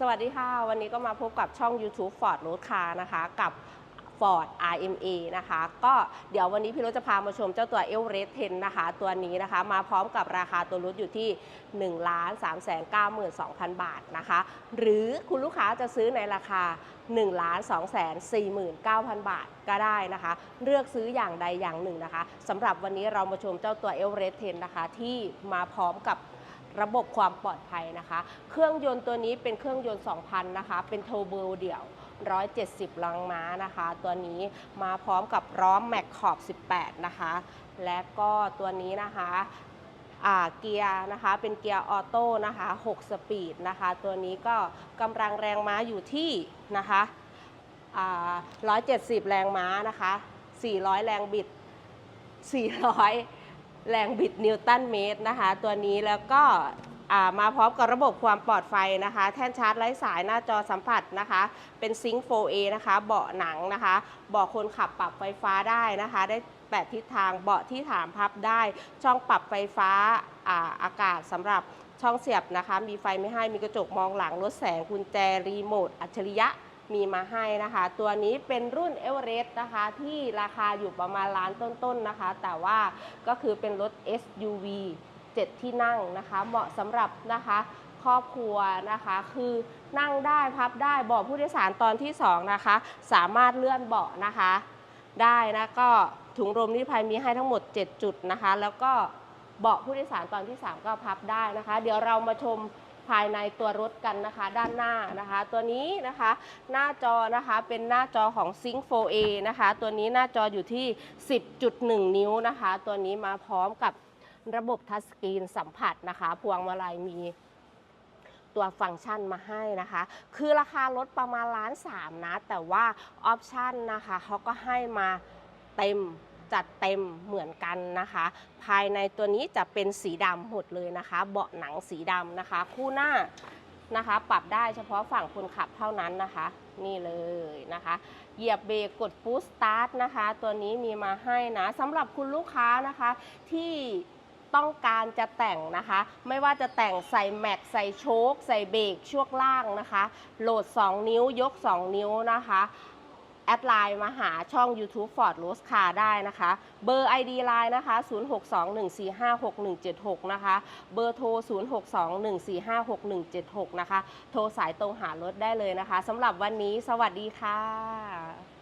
สวัสดีค่ะ วันนี้ก็มาพบกับช่อง YouTube Ford Road Car นะคะ กับ Ford RMA นะคะ ก็เดี๋ยววันนี้พี่รถจะพามาชมเจ้าตัว e l r e s 10 นะคะ ตัวนี้นะคะ มาพร้อมกับราคาตัวรถอยู่ที่ 1 3 9 2 0 0 0 บาทนะคะ หรือคุณลูกค้าจะซื้อในราคา 1 2 4 9 0 0 0 บาทก็ได้นะคะ เลือกซื้ออย่างใดอย่างหนึ่งนะคะสำหรับวันนี้เรามาชมเจ้าตัว e l r e s 10 นะคะ ที่มาพร้อมกับ ระบบความปลอดภัยนะคะ เครื่องยนต์ตัวนี้เป็นเครื่องยนต์ 2,000 นะคะ เป็นโทโบเดี่ยว 170แรงม้านะคะ ตัวนี้มาพร้อมกับล้อมแม็กขอบ 18 นะคะ และก็ตัวนี้นะคะเกียร์นะคะเป็นเกียร์ออโต้นะคะ 6 สปีดนะคะ ตัวนี้ก็กำลังแรงม้าอยู่ที่นะคะอ่า170 แรงม้านะคะ 400 แรงบิด 400 แรงบิดนิวตันเมตรนะคะ ตัวนี้แล้วก็มาพร้อมกับระบบความปลอดภัยนะคะ แท่นชาร์จไร้สายหน้าจอสัมผัสนะคะ เป็นซิงค์ 4A นะคะ เบาะหนังนะคะ เบาะคนขับปรับไฟฟ้าได้นะคะ ได้8ทิศทาง เบาะที่ฐานพับได้ ช่องปรับไฟฟ้าอาอากาศสำหรับช่องเสียบนะคะ มีไฟไม่ให้ มีกระจกมองหลัง ลดแสง กุญแจ รีโมท อัจฉริยะ มีมาให้นะคะ ตัวนี้เป็นรุ่นเอเวอเรสต์นะคะที่ราคาอยู่ประมาณล้านต้นๆนะคะ แต่ว่าก็คือเป็นรถ SUV 7 ที่นั่งนะคะ เหมาะสำหรับนะคะครอบครัวนะคะคือนั่งได้พับได้เบาะผู้โดยสารตอนที่ 2 นะคะ สามารถเลื่อนเบาะนะคะ ได้นะก็ถุงลมนิรภัยมีให้ทั้งหมด 7 จุดนะคะ แล้วก็เบาะผู้โดยสารตอนที่ 3 ก็พับได้นะคะ เดี๋ยวเรามาชม ภายในตัวรถกันนะคะ ด้านหน้านะคะ ตัวนี้นะคะ หน้าจอนะคะเป็นหน้าจอของ Sync 4A นะคะ ตัวนี้หน้าจออยู่ที่ 10.1 นิ้วนะคะ ตัวนี้มาพร้อมกับระบบทัชสกรีนสัมผัสนะคะ พวงมาลัยมีตัวฟังก์ชันมาให้นะคะ คือราคารถประมาณล้านสามนะ แต่ว่าออปชันนะคะเขาก็ให้มาเต็ม จัดเต็มเหมือนกันนะคะ ภายในตัวนี้จะเป็นสีดำหมดเลยนะคะ เบาะหนังสีดำนะคะ คู่หน้านะคะ ปรับได้เฉพาะฝั่งคนขับเท่านั้นนะคะนี่เลยนะคะ เหยียบเบรกกดฟูสตาร์ทนะคะ ตัวนี้มีมาให้นะสำหรับคุณลูกค้านะคะที่ต้องการจะแต่งนะคะ ไม่ว่าจะแต่งใส่แม็กใส่โชคใส่เบรกช่วงล่างนะคะ โหลด 2 นิ้วยก 2 นิ้วนะคะ แอดไลน์มาหาช่อง YouTube Ford r o s e Car ได้นะคะ เบอร์ ID ไลน์นะคะ 0621456176 นะคะ เบอร์โทร 0621456176 นะคะ โทรสายตรงหารถได้เลยนะคะสำหรับวันนี้สวัสดีค่ะ